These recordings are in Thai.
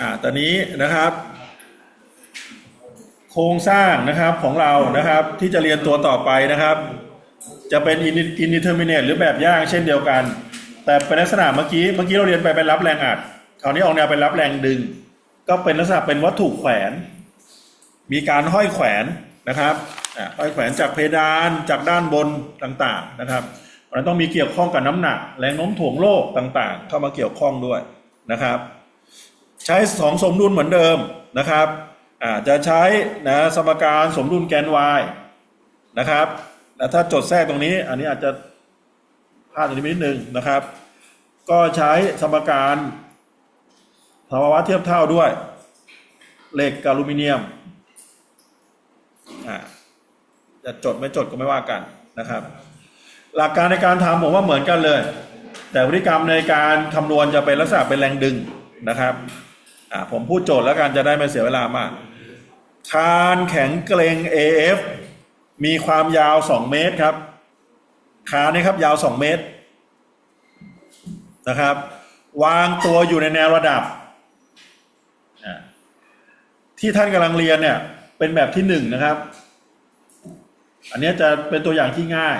อ่าตอนนี้นะครับ โครงสร้างนะครับของเรานะครับที่จะเรียนตัวต่อไปนะครับ จะเป็น in- indeterminate หรือแบบย่างเช่นเดียวกัน แต่เป็นลักษณะเมื่อกี้เมื่อกี้เราเรียนไปเป็นรับแรงอัดคราวนี้ออกแนวเป็นรับแรงดึง ก็เป็นลักษณะเป็นวัตถุแขวน มีการห้อยแขวนนะครับห้อยแขวนจากเพดานจากด้านบนต่างๆนะครับมันต้องมีเกี่ยวข้องกับน้ำหนักแรงโน้มถ่วงโลกต่างๆ เข้ามาเกี่ยวข้องด้วยนะครับ ใช้สองสมดุลเหมือนเดิมนะครับอาจะใช้นะสมการสมดุลแกน y นะครับแต่ถ้าจดแทรกตรงนี้ อันนี้อาจจะพลาดตรงนี้นิดนึงนะครับ ก็ใช้สมการภาวะเทียบเท่าด้วยเหล็กกับอลูมิเนียมจะจดไม่จดก็ไม่ว่ากันนะครับ หลักการในการทำผมว่าเหมือนกันเลย แต่พฤติกรรมในการคำนวณจะเป็นลักษณะเป็นแรงดึงนะครับ อ่าผมพูดโจทย์แล้วกันจะได้ไม่เสียเวลามาก คานแข็งเกรง AF มีความยาว 2 เมตรครับ คานนี่ครับยาว 2 เมตรนะครับ วางตัวอยู่ในแนวระดับ ที่ท่านกำลังเรียนเนี่ยเป็นแบบที่หนึ่งนะครับ อันนี้จะเป็นตัวอย่างที่ง่าย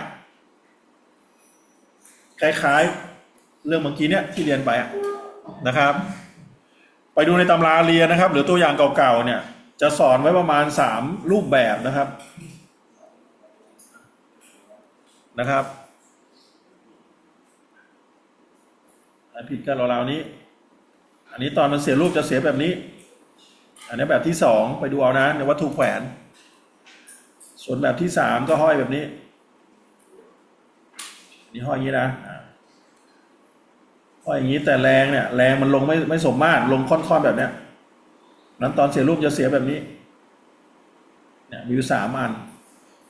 คล้ายๆ เรื่องเมื่อกี้เนี่ยที่เรียนไปนะครับ ไปดูในตำราเรียนนะครับ หรือตัวอย่างเก่าๆเนี่ย จะสอนไว้ประมาณสามรูปแบบนะครับนะครับอันผิดกันเราวๆนี้ อันนี้ตอนมันเสียรูปจะเสียแบบนี้ อันนี้แบบที่สองไปดูเอานะในวัตถุแขวน ส่วนแบบที่สามก็ห้อยแบบนี้ นี่ห้อยอย่างนี้นะ อ่าอยอย่างนี้แต่แรงเนี่ยแรงมันลงไม่ไม่สมมาตรลงค่อนๆแบบเนี้ยนั้นตอนเสียรูปจะเสียแบบนี้ เนี่ยมีอยู่สามอัน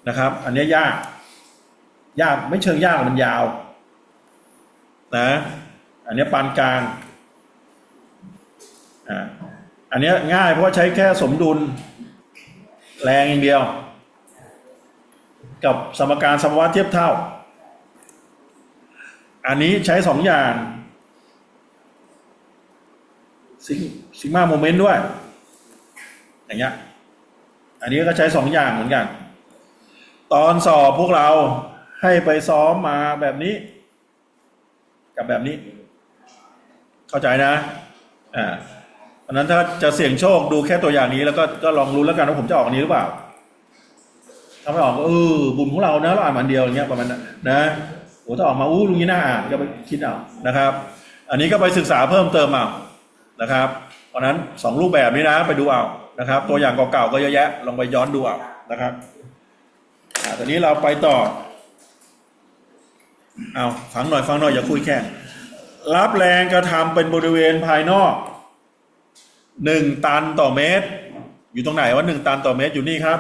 นะครับ อันนี้ยาก ยากไม่เชิงยากมันยาว นะ อันนี้ปานกลางอ่าอันนี้ง่ายเพราะใช้แค่สมดุล แรงอย่างเดียว กับสมการสมวัตเทียบเท่า อันนี้ใช้สองอย่าง ซิซิกมาโมเมนต์ด้วย อย่างเงี้ย อันนี้ก็ใช้สองอย่างเหมือนกัน ตอนสอบพวกเราให้ไปซ้อมมาแบบนี้ กับแบบนี้ เข้าใจนะ อ่าเพราะฉะนั้นถ้าจะเสี่ยงโชคดูแค่ตัวอย่างนี้แล้วก็ก็ลองรู้แล้วกันว่าผมจะออกนนี้หรือเปล่าถ้าไม่ออกก็เออบุญของเรานะเราอ่านมันเดียวอย่างเงี้ยประมาณนั้นนะโอ้ถ้าออกมาอู้ลุงนี้น่าอ่านก็ไปคิดเอานะครับ อันนี้ก็ไปศึกษาเพิ่มเติมเอา นะครับเพราะนั้นสองรูปแบบนี้นะไปดูเอานะครับ ตัวอย่างเก่าๆก็เยอะแยะลองไปย้อนดูเอานะครับอ่าตอนนี้เราไปต่อเอาฟังหน่อยฟังหน่อยอย่าคุยแค่รับแรงกระทำเป็นบริเวณภายนอกหนึ่งตันต่อเมตร อยู่ตรงไหนว่าหนึ่งตันต่อเมตรอยู่นี่ครับ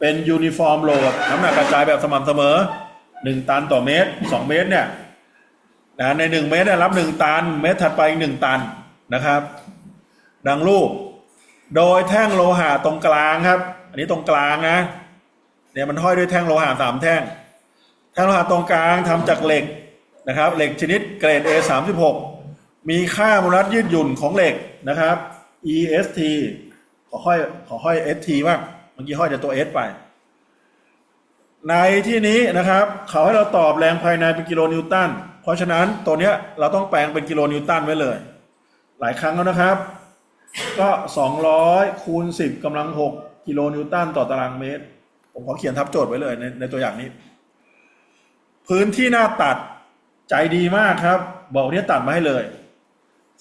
เป็นยูนิฟอร์มโหลดน้ำหนักกระจายแบบสม่ำเสมอหนึ่งตันต่อเมตรสองเมตรเนี่ยนะในหนึ่งเมตรเนี่ยรับหนึ่งตัน เมตรถัดไปอีกหนึ่งตัน นะครับ ดังรูป โดยแท่งโลหะตรงกลางครับ อันนี้ตรงกลางนะเนี่ยมันห้อยด้วยแท่งโลหะสามแท่ง แท่งโลหะตรงกลางทำจากเหล็กนะครับ เหล็กชนิดเกรด A 3 6มีค่ามูลรัดยืดหยุ่นของเหล็กนะครับ EST ขอห้อยขอห้อย ST บ้างเมื่อกี้ห้อยแต่ตัว S ไป ในที่นี้นะครับ เขาให้เราตอบแรงภายในเป็นกิโลนิวตัน เพราะฉะนั้นตัวเนี้ยเราต้องแปลงเป็นกิโลนิวตันไว้เลย หลายครั้งแล้วนะครับ ก็ 200 คูณ 10กำลัง 6 กิโลนิวตันต่อตารางเมตร ผมขอเขียนทับโจทย์ไว้เลยในในตัวอย่างนี้ พื้นที่หน้าตัดใจดีมากครับ บอกเนี่ยตัดมาให้เลย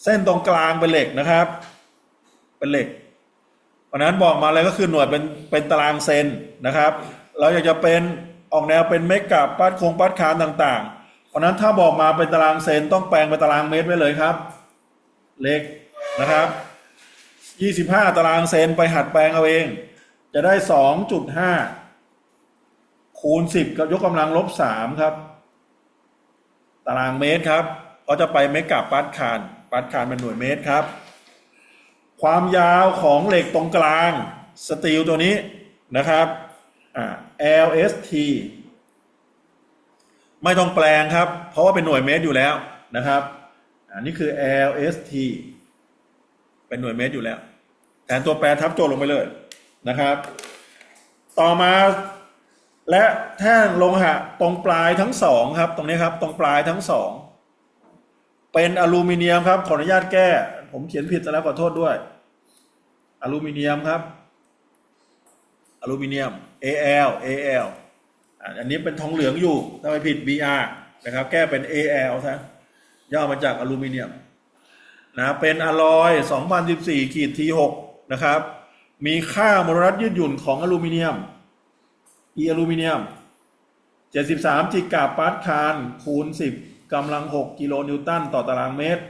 เส้นตรงกลางเป็นเหล็กนะครับ เป็นเหล็กเพราะนั้นบอกมาเลยก็คือหน่วยเป็นเป็นตารางเซนนะครับ เราอยากจะเป็นออกแนวเป็นเมกะปัดโครงปัดคานต่างๆเพราะฉะนั้นถ้าบอกมาเป็นตารางเซนต้องแปลงเป็นตารางเมตรไว้เลยครับ เล็กนะครับ 25 ตารางเซนไปหัดแปลงเอาเอง จะได้ 2.5 คูณ 10ก็ยกกำลังลบ 3 ครับ ตารางเมตรครับก็จะไปเมกะปัดคานปัดคานเป็นหน่วยเมตรครับ ความยาวของเหล็กตรงกลางสตีลตัวนี้นะครับอ่า LST ไม่ต้องแปลงครับ เพราะว่าเป็นหน่วยเมตรอยู่แล้วนะครับ อันนี้คือ LST เป็นหน่วยเมตรอยู่แล้ว แทนตัวแปรทับโจทย์ลงไปเลยนะครับ ต่อมาและแท่งโลหะตรงปลายทั้งสองครับ ตรงนี้ครับ ตรงปลายทั้งสอง เป็นอลูมิเนียมครับขออนุญาตแก้ ผมเขียนผิดแล้วขอโทษด้วย อลูมิเนียมครับ อลูมิเนียม Al Al อันนี้เป็นทองเหลืองอยู่ถ้าไม่ผิด Br นะครับ แก้เป็น Al ซะ ย่อมาจากอลูมิเนียมนะเป็นอลลอย 2014ขีด T6 นะครับ มีค่าโมลรัฐยืดหยุ่นของอลูมิเนียม E อลูมิเนียม 73 จิกาปาสคาลคูณ 10กำลัง 6 กิโลนิวตันต่อตารางเมตร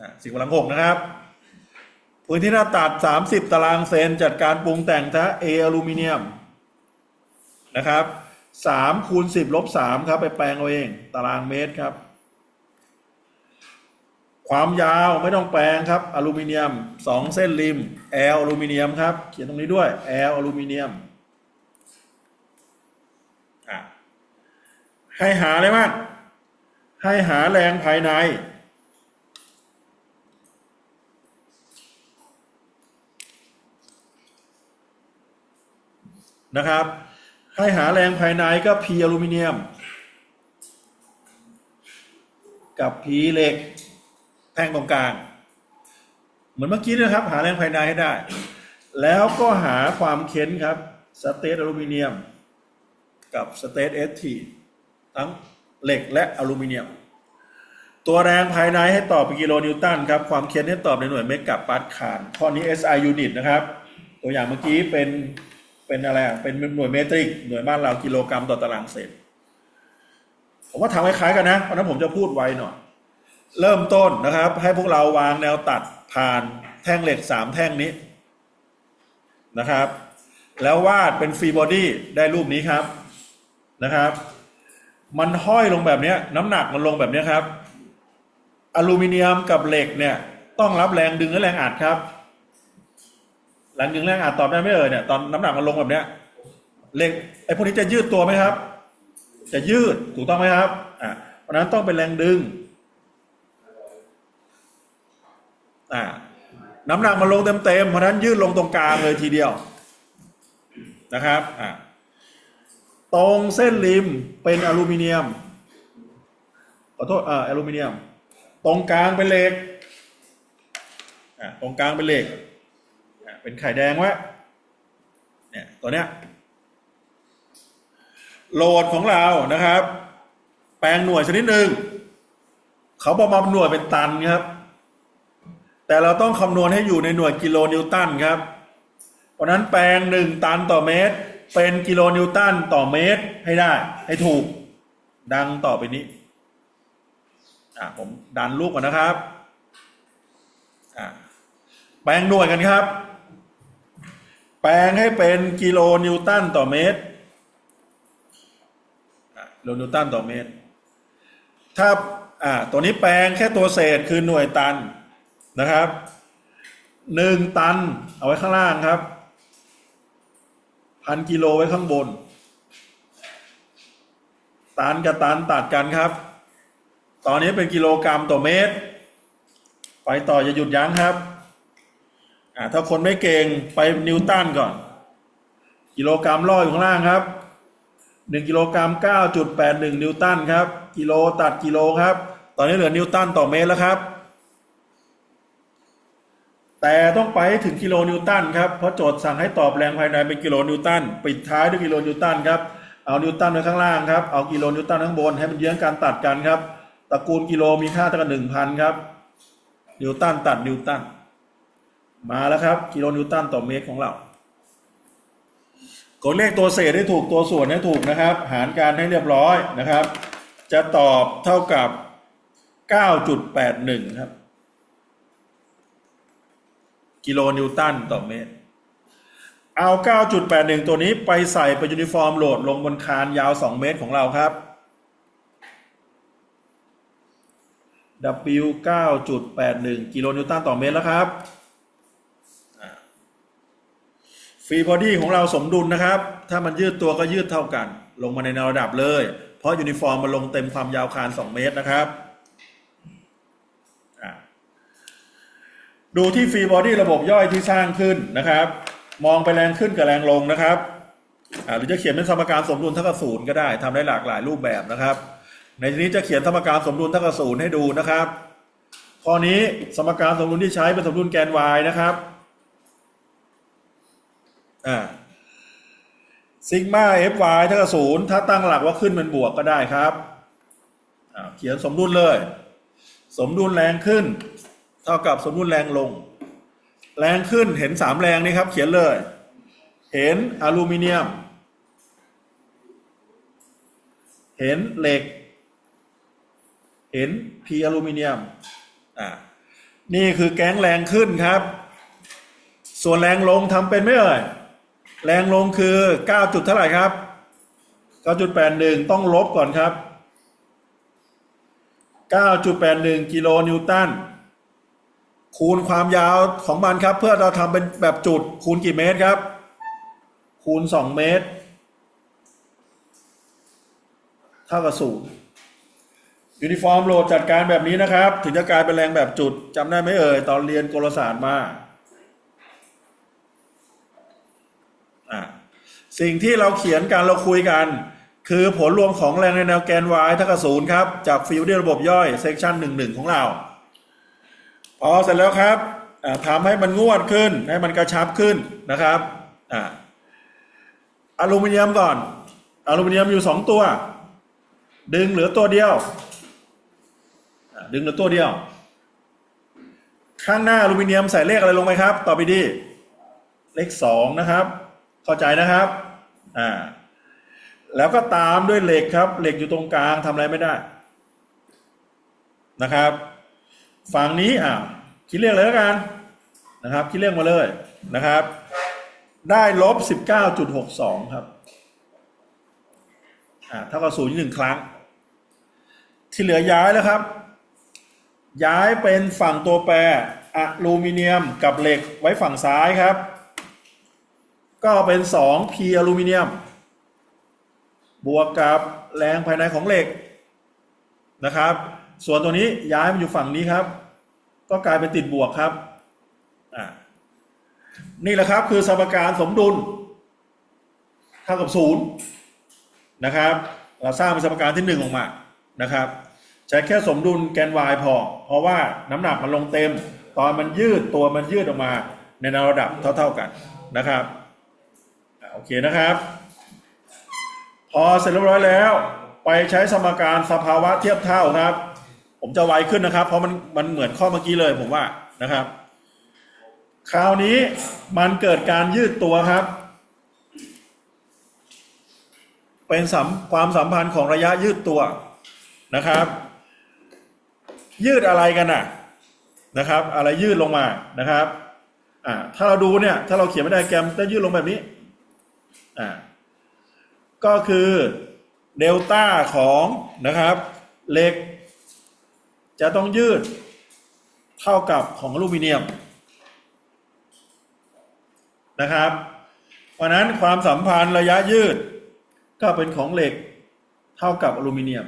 อะ10กำลัง 6 นะครับ พื้นที่หน้าตัด 30 ตารางเซนจัดการปรุงแต่งทะ A อลูมิเนียมนะครับ 3คูณ10ลบ3ครับ ไปแปลงเอาเอง ตารางเมตรครับ ความยาวไม่ต้องแปลงครับ อลูมิเนียม2เส้นริม L อลูมิเนียมครับ เขียนตรงนี้ด้วย L อลูมิเนียมให้หาอะไรบ้างให้หาแรงภายใน นะครับ ให้หาแรงภายในก็พีอลูมิเนียม กับพีเหล็กแท่งตรงกลาง เหมือนเมื่อกี้นะครับ หาแรงภายในให้ได้ แล้วก็หาความเค้นครับสเตตอลูมิเนียม กับสเตตเอทีทั้งเหล็กและอลูมิเนียม ตัวแรงภายในให้ตอบเป็นกิโลนิวตันครับ ความเค้นให้ตอบในหน่วยเมกะปาสคาลข้อนี้ SI unit นะครับ ตัวอย่างเมื่อกี้เป็น เป็นอะไรอะเป็นหน่วยเมตริก หน่วยบ้านเรากิโลกรัมต่อตารางเซนผมว่าทำคล้ายๆกันนะ เพราะนั้นผมจะพูดไวหน่อย เริ่มต้นนะครับ ให้พวกเราวางแนวตัดผ่านแท่งเหล็กสามแท่งนี้นะครับ แล้ววาดเป็นฟรีบอดี้ได้รูปนี้ครับนะครับ มันห้อยลงแบบนี้น้ำหนักมันลงแบบนี้ครับ อลูมิเนียมกับเหล็กเนี่ย ต้องรับแรงดึงและแรงอัดครับ แรงดึงแรงอัดตอบได้ไหมเอ่ยเนี่ยตอนน้ำหนักมันลงแบบเนี้ยเหล็กไอ้พวกนี้จะยืดตัวไหมครับ จะยืดถูกต้องไหมครับอ่าเพราะนั้นต้องเป็นแรงดึงอ่าน้ำหนักมันลงเต็มๆเพราะนั้นยืดลงตรงกลางเลยทีเดียวนะครับอ่าตรงเส้นริมเป็นอลูมิเนียมขอโทษอ่าอลูมิเนียม ตรงกลางเป็นเหล็กอ่าตรงกลางเป็นเหล็ก เป็นไข่แดงไว้เนี่ยตัวเนี้ยโหลดของเรานะครับ แปลงหน่วยชนิดหนึ่งเขาบอกมาหน่วยเป็นตันครับ แต่เราต้องคำนวณให้อยู่ในหน่วยกิโลนิวตันครับ เพราะนั้นแปลงหนึ่งตันต่อเมตร เป็นกิโลนิวตันต่อเมตรให้ได้ ให้ถูก ดังต่อไปนี้อ่าผมดันลูกก่อนนะครับอ่าแปลงหน่วยกันครับ แปลงให้เป็นกิโลนิวตันต่อเมตรกิโลนิวตันต่อเมตร ถ้าอ่าตัวนี้แปลงแค่ตัวเศษคือหน่วยตันนะครับหนึ่งตันเอาไว้ข้างล่างครับพันกิโลไว้ข้างบน ตันกับตันตัดกันครับ ตอนนี้เป็นกิโลกรรัมต่อเมตร ไปต่ออย่าหยุดยั้งครับ ถ้าคนไม่เก่งไปนิวตันก่อน กิโลกรรัมล่ออยู่ข้างล่างครับหนึ่งกิโลกรัมเก้าจุดแปดหนึ่งนิวตันครับ กิโลตัดกิโลครับ ตอนนี้เหลือนิวตันต่อเมตรแล้วครับ แต่ต้องไปให้ถึงกิโลนิวตันครับ เพราะโจทย์สั่งให้ตอบแรงภายในเป็นกิโลนิวตัน ปิดท้ายด้วยกิโลนิวตันครับ เอานิวตันไว้ข้างล่างครับ เอากิโลนิวตันข้างบนให้มันเยื้องการตัดกันครับ ตระกูลกิโลมีค่าเท่ากับหนึ่งพันครับ นิวตันตัดนิวตัน มาแล้วครับ กิโลนิวตันต่อเมตรของเรากดเลขตัวเศษให้ถูกตัวส่วนให้ถูกนะครับ หารการให้เรียบร้อยนะครับ จะตอบเท่ากับ 9.81 ครับ กิโลนิวตันต่อเมตร เอา 9.81 ตัวนี้ไปใส่เป็นยูนิฟอร์มโหลดลงบนคานยาว 2 เมตรของเราครับ W 9.81 กิโลนิวตันต่อเมตรแล้วครับ ฟรีบอดี้ของเราสมดุลนะครับ ถ้ามันยืดตัวก็ยืดเท่ากัน ลงมาในแนวระดับเลย เพราะยูนิฟอร์มมันลงเต็มความยาวคาน 2 เมตรนะครับ ดูที่ฟรีบอดี้ระบบย่อยที่สร้างขึ้นนะครับ มองไปแรงขึ้นกับแรงลงนะครับอาหรือจะเขียนเป็นสมการสมดุลเท่ากับศูนย์ก็ได้ทำได้หลากหลายรูปแบบนะครับ ในที่นี้จะเขียนสมการสมดุลเท่ากับศูนย์ให้ดูนะครับข้อนี้สมการสมดุลที่ใช้เป็นสมดุลแกน y นะครับ อ่าซิกมา fy เท่ากับศูนย์ถ้าตั้งหลักว่าขึ้นเป็นบวกก็ได้ครับเขียนสมดุลเลย สมดุลแรงขึ้น เท่ากับสมดุลแรงลง แรงขึ้นเห็นสามแรงนี่ครับ เขียนเลย เห็นอลูมิเนียม เห็นเหล็ก เห็นพีอลูมิเนียมอ่านี่คือแก๊งแรงขึ้นครับ ส่วนแรงลงทำเป็นไหมเอ่ย แรงลงคือ9จุดเท่าไหร่ครับ9.81ต้องลบก่อนครับ9.81กิโลนิวตันคูณความยาวของมันครับ เพื่อเราทำเป็นแบบจุดคูณกี่เมตรครับ คูณ2เมตร เท่ากับศูนย์ยูนิฟอร์มโหลดจัดการแบบนี้นะครับ ถึงจะกลายเป็นแรงแบบจุดจำได้ไหมเอ่ย ตอนเรียนกลศาสตร์มา อะสิ่งที่เราเขียนกันเราคุยกัน คือผลรวมของแรงในแนวแกน y เท่ากับศูนย์ครับ จากฟิวเดียระบบย่อยเซกชันหนึ่งหนึ่งของเราพอเสร็จแล้วครับทำให้มันงวดขึ้น ให้มันกระชับขึ้นนะครับออลูมิเนียมก่อนอลูมิเนียมอยู่สองตัว ดึงเหลือตัวเดียว ดึงเหลือตัวเดียว ข้างหน้าอลูมิเนียมใส่เลขอะไรลงไปครับ ต่อไปดี เลขสองนะครับ เข้าใจนะครับ อ่า แล้วก็ตามด้วยเหล็กครับ เหล็กอยู่ตรงกลางทำอะไรไม่ได้ นะครับ ฝั่งนี้อ่าคิดเลขเลยแล้วกัน นะครับ คิดเลขมาเลยนะครับ ได้ลบสิบเก้าจุดหกสองครับ อ่าเท่ากับศูนย์หนึ่งครั้ง ที่เหลือย้ายแล้วครับ ย้ายเป็นฝั่งตัวแปรอะลูมิเนียมกับเหล็กไว้ฝั่งซ้ายครับ ก็เป็น 2 p อลูมิเนียม บวกกับแรงภายในของเหล็กนะครับ ส่วนตัวนี้ย้ายมาอยู่ฝั่งนี้ครับ ก็กลายเป็นติดบวกครับนี่แหละครับคือสมการสมดุลเท่ากับศูนย์นะครับ เราสร้างเป็นสมการที่หนึ่งออกมานะครับ ใช้แค่สมดุลแกน y พอ เพราะว่าน้ำหนักมันลงเต็ม ตอนมันยืดตัวมันยืดออกมาในระดับเท่า ๆกันนะครับ โอเคนะครับ พอเสร็จเรียบร้อยแล้ว ไปใช้สมการสภาวะเทียบเท่าครับ ผมจะไวขึ้นนะครับ เพราะมันมันเหมือนข้อเมื่อกี้เลยผมว่านะครับ คราวนี้มันเกิดการยืดตัวครับ เป็นสัมความสัมพันธ์ของระยะยืดตัวนะครับ ยืดอะไรกันน่ะนะครับ อะไรยืดลงมานะครับอ่าถ้าเราดูเนี่ย ถ้าเราเขียนไม่ได้แกรมจะยืดลงแบบนี้ อ่าก็คือเดลต้าของนะครับเหล็ก จะต้องยืดเท่ากับของอลูมิเนียมนะครับ เพราะนั้นความสัมพันธ์ระยะยืด ก็เป็นของเหล็กเท่ากับอลูมิเนียม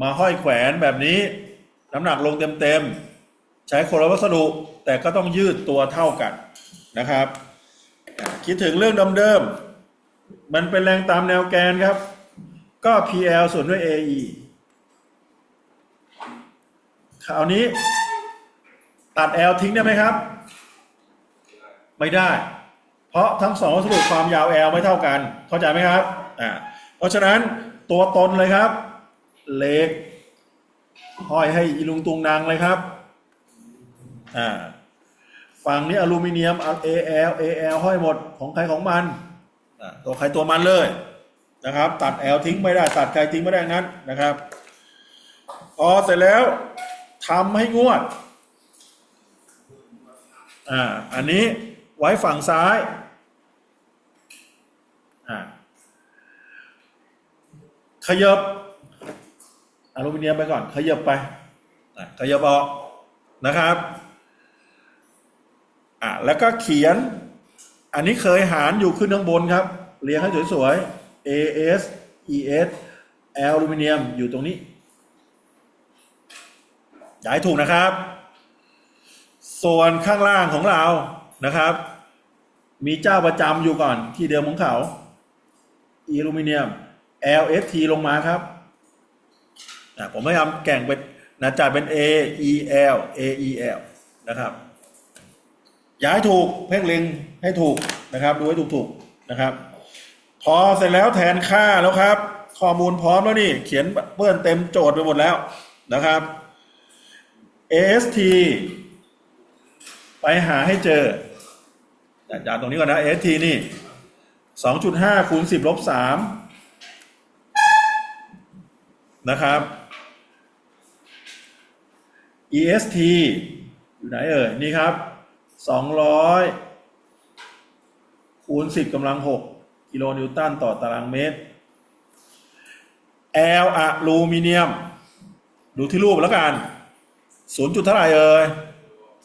มาห้อยแขวนแบบนี้ น้ำหนักลงเต็มๆ ใช้คนละวัสดุแต่ก็ต้องยืดตัวเท่ากันนะครับ คิดถึงเรื่องเดิมๆมันเป็นแรงตามแนวแกนครับ ก็ PL ส่วนด้วย AE คราวนี้ ตัด L ทิ้งได้ไหมครับ ไม่ได้ เพราะทั้งสองวัสดุความยาว L ไม่เท่ากัน เข้าใจไหมครับอ่าเพราะฉะนั้นตัวตนเลยครับ เล็กห้อยให้อีลุงตุงนางเลยครับอ่า ฝั่งนี้อลูมิเนียม AL AL ห้อยหมดของใครของมันอ่าตัวใครตัวมันเลยนะครับ ตัด L ทิ้งไม่ได้ ตัดใครทิ้งไม่ได้งั้นนะครับพอเสร็จแล้วทำให้งวดอ่าอันนี้ไว้ฝั่งซ้ายอ่าขยับอลูมิเนียมไปก่อน ขยับไปอะขยับออกนะครับ อะแล้วก็เขียน อันนี้เคยหารอยู่ขึ้นข้างบนครับ เรียงให้สวยๆ AS ES อลูมิเนียมอยู่ตรงนี้ย่าให้ถูกนะครับ ส่วนข้างล่างของเรานะครับ มีเจ้าประจำอยู่ก่อนที่เดิมของเขาอ l ลูมิเนียม LST ลงมาครับ ผมไม่ทำแก่งเป็นนะจัดเป็น A E L A E L นะครับ ย้ายถูกเพ่งเล็งให้ถูกนะครับดูให้ถูกถูกนะครับ พอเสร็จแล้วแทนค่าแล้วครับ ข้อมูลพร้อมแล้วนี่ เขียนเปื้อนเต็มโจทย์ไปหมดแล้วนะครับ AST ไปหาให้เจอจากตรงนี้ก่อนนะ AST นี่2.5คูณ10ลบ3นะครับ EST อยู่ไหนเอ่ย นี่ครับ 200คูณ10กำลัง6กิโลนิวตันต่อตารางเมตร L อะลูมิเนียม ดูที่รูปแล้วกัน 0. จุดเท่าไหร่เอ่ย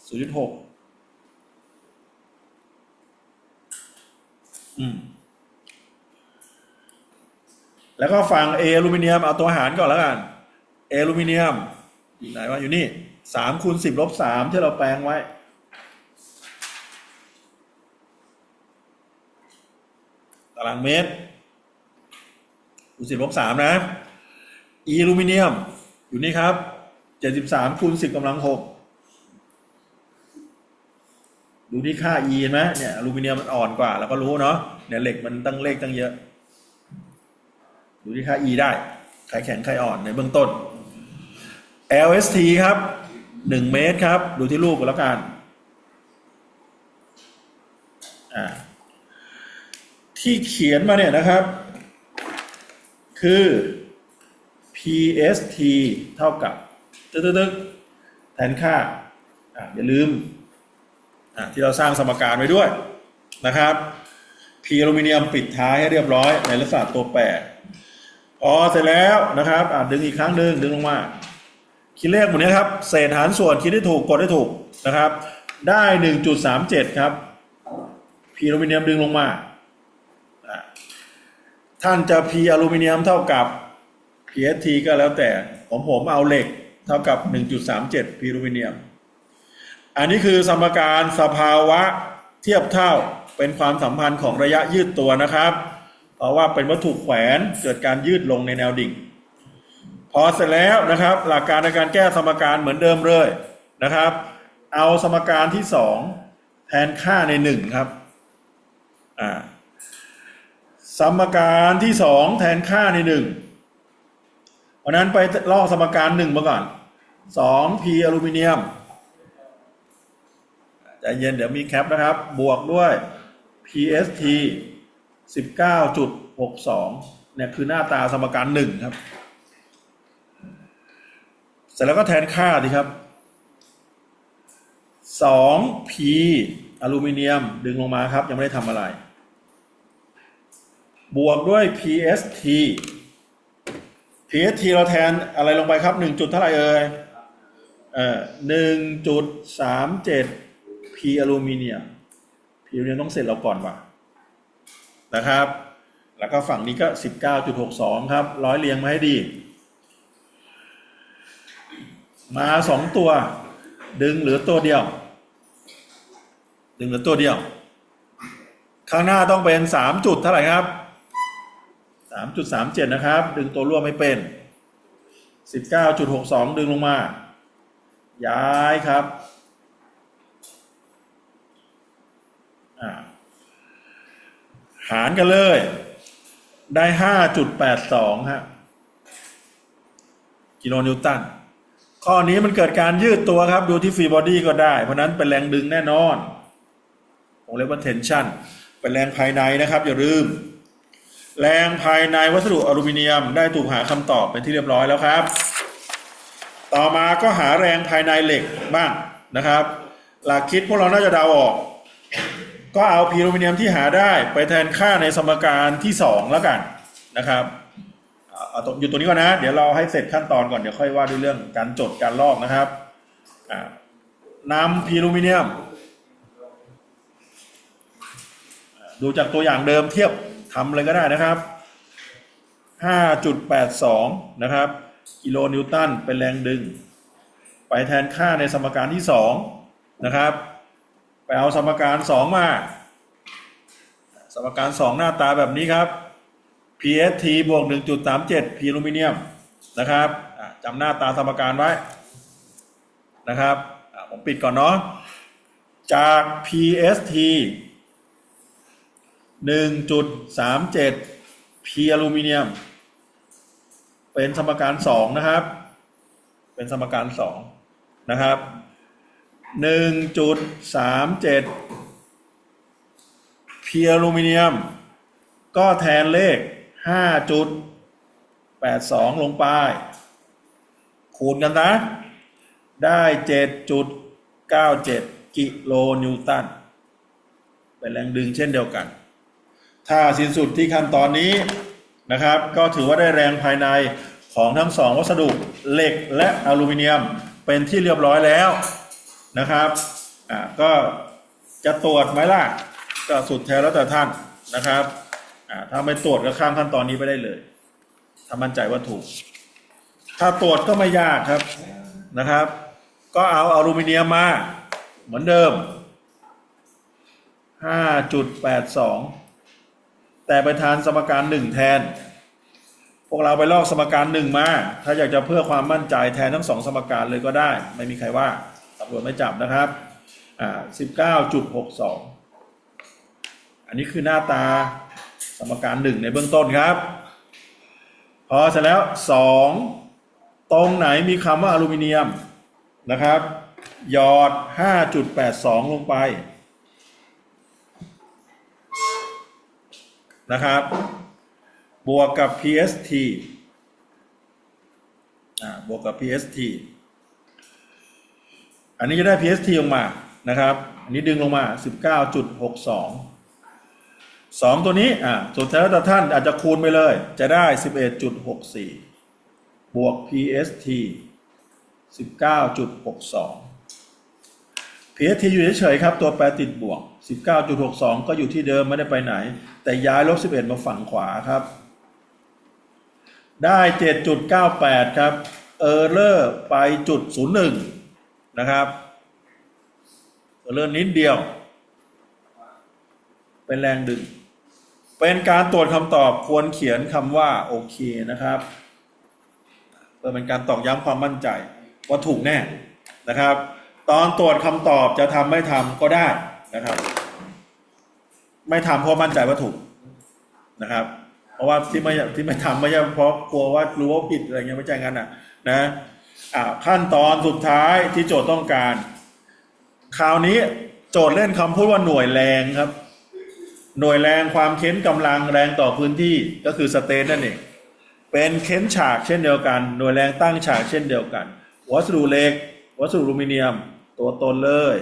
0.6อืม แล้วก็ฝั่งเอลูมิเนียม เอาตัวหารก่อนแล้วกันเอลูมิเนียม อยู่ไหนวะอยู่นี่สามคูณสิบลบสามที่เราแปลงไว้ ตารางเมตรคูณสิบลบสามนะอ l ลูมิเนียม อยู่นี่ครับเจ็ดสิบสามคูณสิบกำลังหกดูที่ค่า e เห็นไหมเนี่ยอลูมิเนียมมันอ่อนกว่าเราก็รู้เนาะเนี่ยเหล็กมันตั้งเลขตั้งเยอะ ดูที่ค่า e ได้ใครแข็งใครอ่อนในเบื้องต้น LST ครับหนึ่งเมตรครับ ดูที่รูปกันแล้วกันอ่า ที่เขียนมาเนี่ยนะครับ คือ PST เท่ากับตึ๊กๆแทนค่าอ่าอย่าลืมอ่าที่เราสร้างสมการไว้ด้วยนะครับ P อลูมิเนียมปิดท้ายให้เรียบร้อยในลักษณะตัวแปรพอเสร็จแล้วนะครับอ่าดึงอีกครั้งหนึ่งดึงลงมาคิดเลขหมดนี้ครับเศษหารส่วนคิดได้ถูกกดได้ถูกนะครับ ได้ 1.37 ครับพีอลูมิเนียมดึงลงมา ท่านจะพีอลูมิเนียมเท่ากับ PST ก็แล้วแต่ผมผมเอาเหล็กเท่ากับ 1.37พีอลูมิเนียม อันนี้คือสมการสภาวะเทียบเท่าเป็นความสัมพันธ์ของระยะยืดตัวนะครับ เพราะว่าเป็นวัตถุแขวนเกิดการยืดลงในแนวดิ่ง พอเสร็จแล้วนะครับ หลักการในการแก้สมการเหมือนเดิมเลยนะครับ เอาสมการที่สองแทนค่าในหนึ่งครับอ่า สมการที่สองแทนค่าในหนึ่งเพราะนั้นไปลอกสมการหนึ่งมาก่อนสองพีอลูมิเนียมใจเย็นเดี๋ยวมีแคปนะครับ บวกด้วย PST 19.62เนี่ยคือหน้าตาสมการหนึ่งครับ เสร็จแล้วก็แทนค่าดีครับ 2P อลูมิเนียมดึงลงมาครับ ยังไม่ได้ทำอะไร บวกด้วย PST PST เราแทนอะไรลงไปครับ1จุดเท่าไหร่เอ่ยเอ่อ1.37 P อลูมิเนียม P อลูมิเนียมต้องเสร็จเราก่อนว่ะนะครับ แล้วก็ฝั่งนี้ก็19.62ครับ ร้อยเรียงมาให้ดี มาสองตัว ดึงเหลือตัวเดียว ดึงเหลือตัวเดียว ข้างหน้าต้องเป็นสามจุดเท่าไหร่ครับ สามจุดสามเจ็ดนะครับ ดึงตัวร่วมไม่เป็นสิบเก้าจุดหกสองดึงลงมา ย้ายครับหารกันเลย ได้ห้าจุดแปดสองฮะ กิโลนิวตัน ข้อนี้มันเกิดการยืดตัวครับ ดูที่ฟรีบอดี้ก็ได้ เพราะนั้นเป็นแรงดึงแน่นอนผมเรียกว่า tension เป็นแรงภายในนะครับ อย่าลืม แรงภายในวัสดุอลูมิเนียมได้ถูกหาคำตอบเป็นที่เรียบร้อยแล้วครับ ต่อมาก็หาแรงภายในเหล็กบ้างนะครับ หลักคิดพวกเราน่าจะเดาออก ก็เอาพีอลูมิเนียมที่หาได้ไปแทนค่าในสมการที่สองแล้วกันนะครับเอาอยู่ตรงนี้ก่อนนะ เดี๋ยวเราให้เสร็จขั้นตอนก่อนเดี๋ยวค่อยว่าด้วยเรื่องการจดการลอกนะครับนำพีอลูมิเนียม ดูจากตัวอย่างเดิมเทียบ ทำเลยก็ได้นะครับ 5.82 นะครับ กิโลนิวตันเป็นแรงดึง ไปแทนค่าในสมการที่นะครับ ไปเอาสมการสองมา สมการสองหน้าตาแบบนี้ครับ PST บวก 1.37 P อลูมิเนียมนะครับจำหน้าตาสมการไว้นะครับผมปิดก่อนเนาะจาก PST 1.37 P อลูมิเนียม เป็นสมการสองนะครับ เป็นสมการสองนะครับ1.37เพีอลูมิเนียม ก็แทนเลข5.82ลงไป คูณกันนะ ได้7.97กิโลนิวตันเป็นแรงดึงเช่นเดียวกัน ถ้าสิ้นสุดที่ขั้นตอนนี้นะครับ ก็ถือว่าได้แรงภายในของทั้งสองวัสดุเหล็กและอลูมิเนียมเป็นที่เรียบร้อยแล้วนะครับอ่าก็จะตรวจไหมล่ะก็สุดแท้แล้วแต่ท่านนะครับอ่าถ้าไม่ตรวจก็ข้ามขั้นตอนนี้ไปได้เลยถ้ามั่นใจว่าถูก ถ้าตรวจก็ไม่ยากครับนะครับ ก็เอาอลูมิเนียมมาเหมือนเดิม 5.82 แต่ไปทานสมการหนึ่งแทน พวกเราไปลอกสมการหนึ่งมา ถ้าอยากจะเพื่อความมั่นใจแทนทั้งสองสมการเลยก็ได้ ไม่มีใครว่าตำรวจไม่จับนะครับอ่า19.62อันนี้คือหน้าตาสมการหนึ่งในเบื้องต้นครับ พอเสร็จแล้วสองตรงไหนมีคำว่าอลูมิเนียมนะครับ หยอด 5.82 ลงไป นะครับ บวกกับ PST อ่าบวกกับ PST อันนี้จะได้ PST ลงมานะครับ อันนี้ดึงลงมา 19.62 2 ตัวนี้อ่าสุดท้ายแล้วแต่ท่านอาจจะคูณไปเลย จะได้ 11.64 บวก PST 19.62 PST อยู่เฉยๆครับ ตัวแปรติดบวก 19.62 ก็อยู่ที่เดิมไม่ได้ไปไหน แต่ย้ายลบ 11 มาฝั่งขวาครับ ได้ 7.98 ครับ เออร์เลอร์ไปจุด01 นะครับเออร์เลอร์นิดเดียว เป็นแรงดึง เป็นการตรวจคำตอบควรเขียนคำว่า โอเคนะครับเพื่อเป็นการตอกย้ำความมั่นใจว่าถูกแน่นะครับ ตอนตรวจคำตอบจะทำไม่ทำก็ได้นะครับ ไม่ทำเพราะมั่นใจว่าถูกนะครับ เพราะว่าที่ไม่ที่ไม่ทำไม่ใช่เพราะกลัวว่ารู้ว่าผิดอะไรเงี้ยไม่ใช่งั้นนะนะอ่าขั้นตอนสุดท้ายที่โจทย์ต้องการ คราวนี้โจทย์เล่นคำพูดว่าหน่วยแรงครับ หน่วยแรงความเค้นกำลังแรงต่อพื้นที่ก็คือสเตนนั่นเองเป็นเค้นฉากเช่นเดียวกัน หน่วยแรงตั้งฉากเช่นเดียวกัน วัสดุเหล็ก วัสดุอลูมิเนียม ตัวตนเลย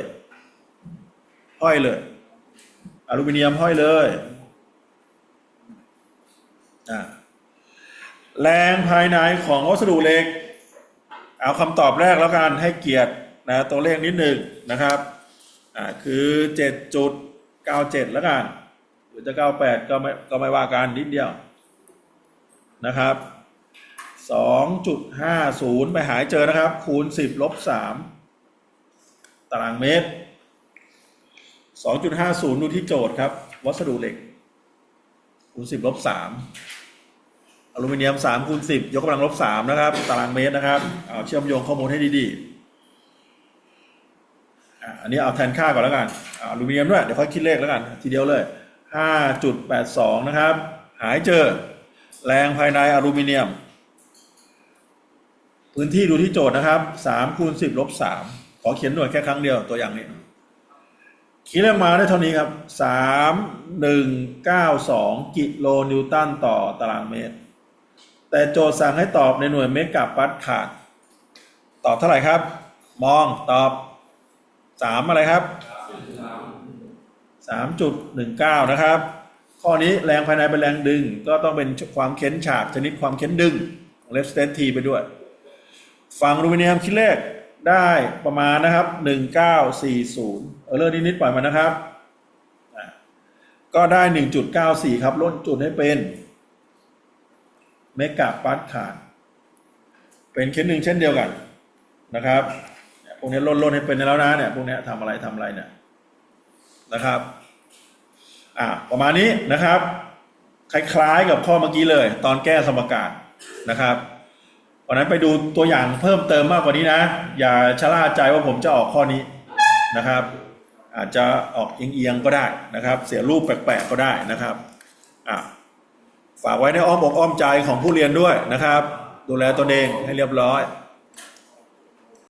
ห้อยเลย อลูมิเนียมห้อยเลยอ่าแรงภายในของวัสดุเหล็ก เอาคำตอบแรกแล้วกันให้เกียรตินะตัวเลขนิดหนึ่งนะครับอ่าคือเจ็ดจุดเก้าเจ็ดแล้วกันหรือจะเก้าแปดก็ไม่ก็ไม่ว่ากันนิดเดียวนะครับสองจุดห้าศูนย์ไปหายเจอนะครับ คูณสิบลบสาม ตารางเมตรสองจุดห้าศูนย์ดูที่โจทย์ครับ วัสดุเหล็กคูณสิบลบสามอลูมิเนียมสามคูณสิบยกกำลังลบสามนะครับ ตารางเมตรนะครับ เอาเชื่อมโยงข้อมูลให้ดีๆ อันนี้เอาแทนค่าก่อนแล้วกันออลูมิเนียมด้วย เดี๋ยวค่อยคิดเลขแล้วกัน ทีเดียวเลยห้าจุดแปดสองนะครับ หายเจอ แรงภายในอลูมิเนียม พื้นที่ดูที่โจทย์นะครับสามคูณสิบลบสาม ขอเขียนหน่วยแค่ครั้งเดียวตัวอย่างนี้คิดเลขมาได้เท่านี้ครับสามหนึ่งเก้าสองกิโลนิวตันต่อตารางเมตร แต่โจทย์สั่งให้ตอบในหน่วยเมกะปัสขาด ตอบเท่าไหร่ครับ มองตอบสามอะไรครับสามจุดหนึ่งเก้านะครับ ข้อนี้แรงภายในเป็นแรงดึง ก็ต้องเป็นความเค้นฉากชนิดความเค้นดึงเลฟสเตนทีไปด้วย ฝั่งอลูมิเนียมคิดเลข ได้ประมาณนะครับหนึ่งเก้าสี่ศูนย์เออเลอร์นิดๆปล่อยมานะครับ ก็ได้หนึ่งจุดเก้าสี่ครับลดจุดให้เป็นเมกะปัสขาดเป็นเคสหนึ่งเช่นเดียวกันนะครับพวกนี้ล่นๆให้เป็นแล้วนะเนี่ยพวกนี้ทำอะไรทำอะไรเนี่ยนะครับอ่าประมาณนี้นะครับ คล้ายๆกับข้อเมื่อกี้เลย ตอนแก้สมการนะครับ วันนั้นไปดูตัวอย่างเพิ่มเติมมากกว่านี้นะ อย่าชะล่าใจว่าผมจะออกข้อนี้นะครับ อาจจะออกเอียงๆก็ได้นะครับ เสียรูปแปลกๆก็ได้นะครับอะฝากไว้ในอ้อมอกอ้อมใจของผู้เรียนด้วยนะครับ ดูแลตนเองให้เรียบร้อย